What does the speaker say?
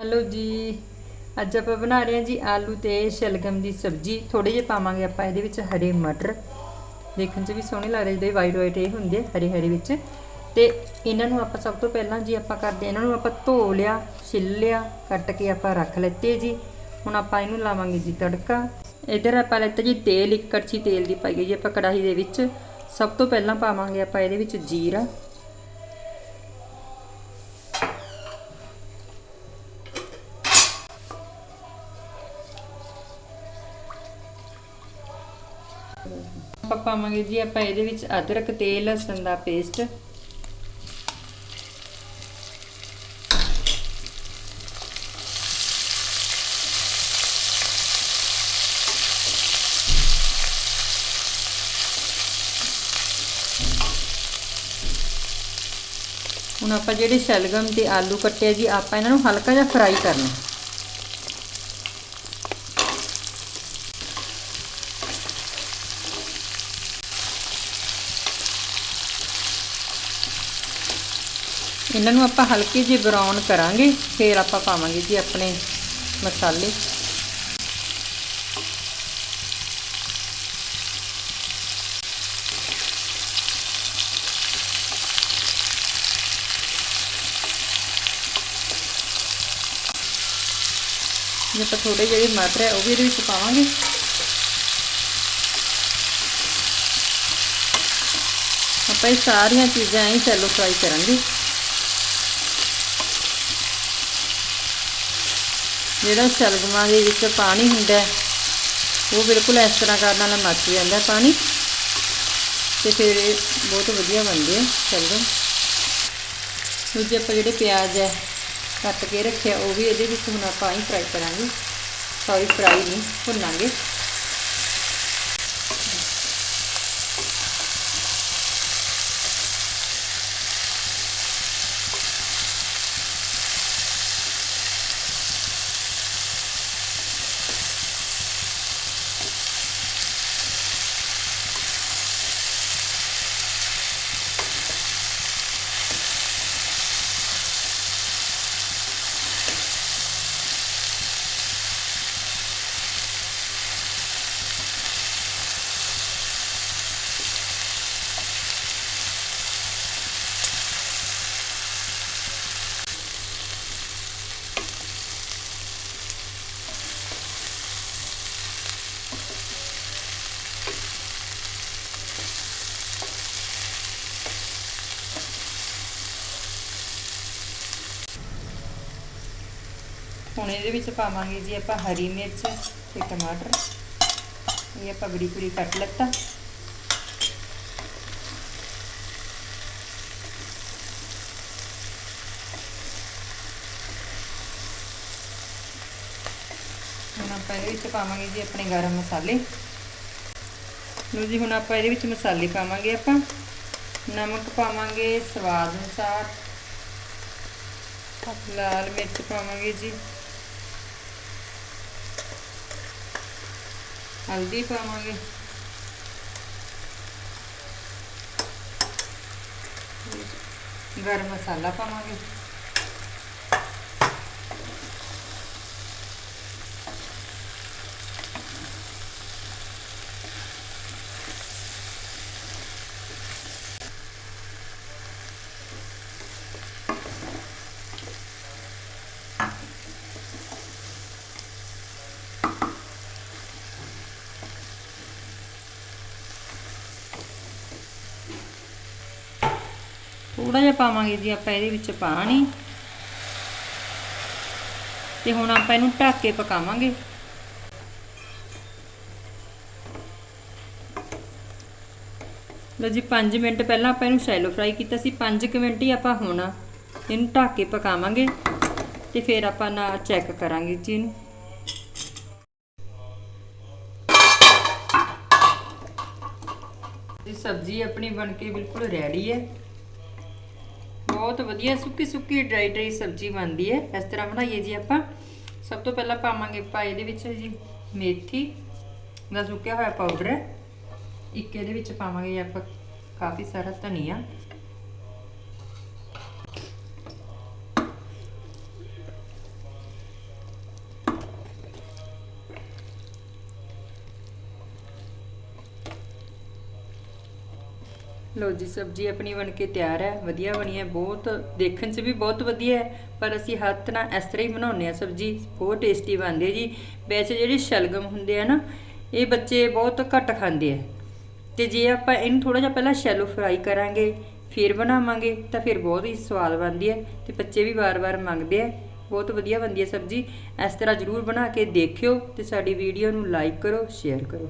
Hello ਜੀ। ਅੱਜ ਆਪਾਂ ਬਣਾ ਰਹੇ ਹਾਂ ਜੀ ਆਲੂ ਤੇ ਸ਼ਲਗਮ ਦੀ ਸਬਜ਼ੀ। ਥੋੜੇ ਜਿਹੇ ਪਾਵਾਂਗੇ ਆਪਾਂ ਇਹਦੇ ਵਿੱਚ ਹਰੇ ਮਟਰ। ਦੇਖਣ 'ਚ ਵੀ ਸੋਹਣੇ ਲੱਗ ਰਹੇ, ਜਿਹੜੇ ਵਾਈਟ ਵਾਈਟ ਇਹ ਹੁੰਦੇ ਹਰੇ ਹਰੇ ਵਿੱਚ। ਤੇ ਇਹਨਾਂ ਨੂੰ ਆਪਾਂ ਸਭ ਤੋਂ ਪਹਿਲਾਂ ਜੀ ਆਪਾਂ ਕਰਦੇ ਇਹਨਾਂ ਨੂੰ ਆਪਾਂ ਧੋ ਲਿਆ, ਛਿੱਲ ਲਿਆ, ਕੱਟ ਕੇ ਆਪਾਂ ਰੱਖ ਲੈਤੇ ਜੀ। ਹੁਣ ਆਪਾਂ ਇਹਨੂੰ ਲਾਵਾਂਗੇ ਜੀ ਤੜਕਾ। ਇਧਰ ਆਪਾਂ ਲੈਤਾ ਜੀ ਤੇਲ, ਇੱਕ ਕੜਛੀ ਤੇਲ ਦੀ ਪਾਈ ਜੀ ਆਪਾਂ ਕੜਾਹੀ ਦੇ ਵਿੱਚ। ਸਭ ਤੋਂ ਪਹਿਲਾਂ ਪਾਵਾਂਗੇ ਆਪਾਂ ਇਹਦੇ ਵਿੱਚ ਜੀਰਾ। ਆਪਾਂ ਪਾਵਾਂਗੇ ਜੀ ਆਪਾਂ ਇਹਦੇ ਵਿੱਚ ਅਦਰਕ ਤੇ ਲਸਣ ਦਾ ਪੇਸਟ ਹੁਣ ਆਪਾਂ ਜਿਹੜੇ ਸ਼ਲਗਮ ਤੇ ਆਲੂ ਕੱਟੇ ਜੀ, ਆਪਾਂ ਇਹਨਾਂ ਨੂੰ ਹਲਕਾ ਜਿਹਾ ਫਰਾਈ ਕਰਨਾ। ਇਹਨਾਂ ਨੂੰ ਆਪਾਂ ਹਲਕੇ ਜਿਹੀ ਬਰਾਊਨ ਕਰਾਂਗੇ, ਫਿਰ ਆਪਾਂ ਪਾਵਾਂਗੇ ਜੀ ਆਪਣੇ ਮਸਾਲੇ। ਜੇ ਆਪਾਂ ਥੋੜੇ ਜਿਹੇ ਮਟਰ ਹੈ, ਉਹ ਵੀ ਇਹਦੇ ਵਿੱਚ ਪਾਵਾਂਗੇ। ਆਪਾਂ ਇਹ ਸਾਰੀਆਂ ਚੀਜ਼ਾਂ ਐਂ ਸੈਲੋ ਫਰਾਈ ਕਰਾਂਗੇ। ਜਿਹੜਾ ਸ਼ਲਗਮਾਂ ਦੇ ਵਿੱਚ ਪਾਣੀ ਹੁੰਦਾ ਉਹ ਬਿਲਕੁਲ ਇਸ ਤਰ੍ਹਾਂ ਕਰਨ ਨਾਲ ਮੱਚ ਜਾਂਦਾ ਪਾਣੀ। ਤੇ ਫਿਰ ਇਹ ਬਹੁਤ ਵਧੀਆ ਬਣਦੇ ਆ ਸ਼ਲਗਮ। ਦੂਜੇ ਆਪਾਂ ਜਿਹੜੇ ਪਿਆਜ਼ ਹੈ, ਕੱਟ ਕੇ ਰੱਖਿਆ, ਉਹ ਵੀ ਇਹਦੇ ਵਿੱਚ ਹੁਣ ਆਪਾਂ ਹੀ ਫਰਾਈ ਕਰਾਂਗੇ। ਸੌਰੀ ਫਰਾਈ ਨਹੀਂ ਭੁੰਨਾਂਗੇ। ਹੁਣ ਇਹਦੇ ਵਿੱਚ ਪਾਵਾਂਗੇ ਜੀ ਆਪਾਂ ਹਰੀ ਮਿਰਚ ਤੇ ਟਮਾਟਰ। ਇਹ ਆਪਾਂ ਬੜੀ ਬੜੀ ਕੱਟ ਲੱਤਾ। ਹੁਣ ਆਪਾਂ ਇਹਦੇ ਵਿੱਚ ਪਾਵਾਂਗੇ ਜੀ ਆਪਣੇ ਗਰਮ ਮਸਾਲੇ। ਲੋ ਜੀ, ਹੁਣ ਆਪਾਂ ਇਹਦੇ ਵਿੱਚ ਮਸਾਲੇ ਪਾਵਾਂਗੇ ਆਪਾਂ। ਨਮਕ ਪਾਵਾਂਗੇ ਸਵਾਦ ਅਨੁਸਾਰ। ਲਾਲ ਮਿਰਚ ਪਾਵਾਂਗੇ ਜੀ। ਹਲਦੀ ਪਾਵਾਂਗੇ। ਗਰਮ ਮਸਾਲਾ ਪਾਵਾਂਗੇ। ਥੋੜਾ ਜਿਹਾ ਪਾਵਾਂਗੇ ਜੀ ਆਪਾਂ ਇਹਦੇ ਵਿੱਚ ਪਾਣੀ ਤੇ ਹੁਣ ਆਪਾਂ ਇਹਨੂੰ ਢੱਕ ਕੇ ਪਕਾਵਾਂਗੇ। ਲੋ ਜੀ 5 ਮਿੰਟ ਪਹਿਲਾਂ ਆਪਾਂ ਇਹਨੂੰ ਸ਼ੈਲੋ ਫਰਾਈ ਕੀਤਾ ਸੀ। 5 ਮਿੰਟ ਹੀ ਆਪਾਂ ਹੁਣ ਇਹਨੂੰ ਢੱਕ ਕੇ ਪਕਾਵਾਂਗੇ। ਤੇ ਫਿਰ ਆਪਾਂ ਨਾ ਚੈੱਕ ਕਰਾਂਗੇ ਜੀ ਇਹਨੂੰ। ਸਬਜ਼ੀ ਆਪਣੀ ਬਣ ਕੇ ਬਿਲਕੁਲ ਰੈਡੀ ਹੈ। ਬਹੁਤ ਵਧੀਆ, ਸੁੱਕੀ ਸੁੱਕੀ ਡਰਾਈ ਡਰਾਈ ਸਬਜ਼ੀ ਬਣਦੀ ਹੈ। ਇਸ ਤਰ੍ਹਾਂ ਬਣਾਈਏ ਜੀ ਆਪਾਂ। ਸਭ ਤੋਂ ਪਹਿਲਾਂ ਪਾਵਾਂਗੇ ਆਪਾਂ ਇਹਦੇ ਵਿੱਚ ਜੀ ਮੇਥੀ ਦਾ ਸੁੱਕਿਆ ਹੋਇਆ ਪਾਊਡਰ ਇੱਕ ਇਹਦੇ ਵਿੱਚ ਪਾਵਾਂਗੇ ਆਪਾਂ ਕਾਫੀ ਸਾਰਾ ਧਨੀਆ। ਲੋ ਜੀ, ਸਬਜ਼ੀ ਆਪਣੀ ਬਣ ਕੇ ਤਿਆਰ ਹੈ, ਵਧੀਆ ਬਣੀ ਹੈ, ਬਹੁਤ ਦੇਖਣ 'ਚ ਵੀ ਬਹੁਤ ਵਧੀਆ ਹੈ, ਪਰ ਅਸੀਂ ਹੱਥ ਨਾਲ ਇਸ ਤਰ੍ਹਾਂ ਹੀ ਬਣਾਉਂਦੇ ਆ ਸਬਜ਼ੀ, ਬਹੁਤ ਟੇਸਟੀ ਬਣਦੀ ਹੈ ਜੀ। ਵੈਸੇ ਜਿਹੜੇ ਸ਼ਲਗਮ ਹੁੰਦੇ ਆ ਨਾ, ਇਹ ਬੱਚੇ ਬਹੁਤ ਘੱਟ ਖਾਂਦੇ ਆ। ਤੇ ਜੇ ਆਪਾਂ ਇਹਨੂੰ ਥੋੜਾ ਜਿਹਾ ਪਹਿਲਾਂ ਸ਼ੈਲੋ ਫਰਾਈ ਕਰਾਂਗੇ, ਫਿਰ ਬਣਾਵਾਂਗੇ, ਤਾਂ ਫਿਰ ਬਹੁਤ ਹੀ ਸਵਾਦ ਬਣਦੀ ਹੈ ਤੇ ਬੱਚੇ ਵੀ ਵਾਰ-ਵਾਰ ਮੰਗਦੇ ਆ। ਬਹੁਤ ਵਧੀਆ ਬਣਦੀ ਹੈ ਸਬਜ਼ੀ। ਇਸ ਤਰ੍ਹਾਂ ਜ਼ਰੂਰ ਬਣਾ ਕੇ ਦੇਖਿਓ ਤੇ ਸਾਡੀ ਵੀਡੀਓ ਨੂੰ ਲਾਈਕ ਕਰੋ ਸ਼ੇਅਰ ਕਰੋ।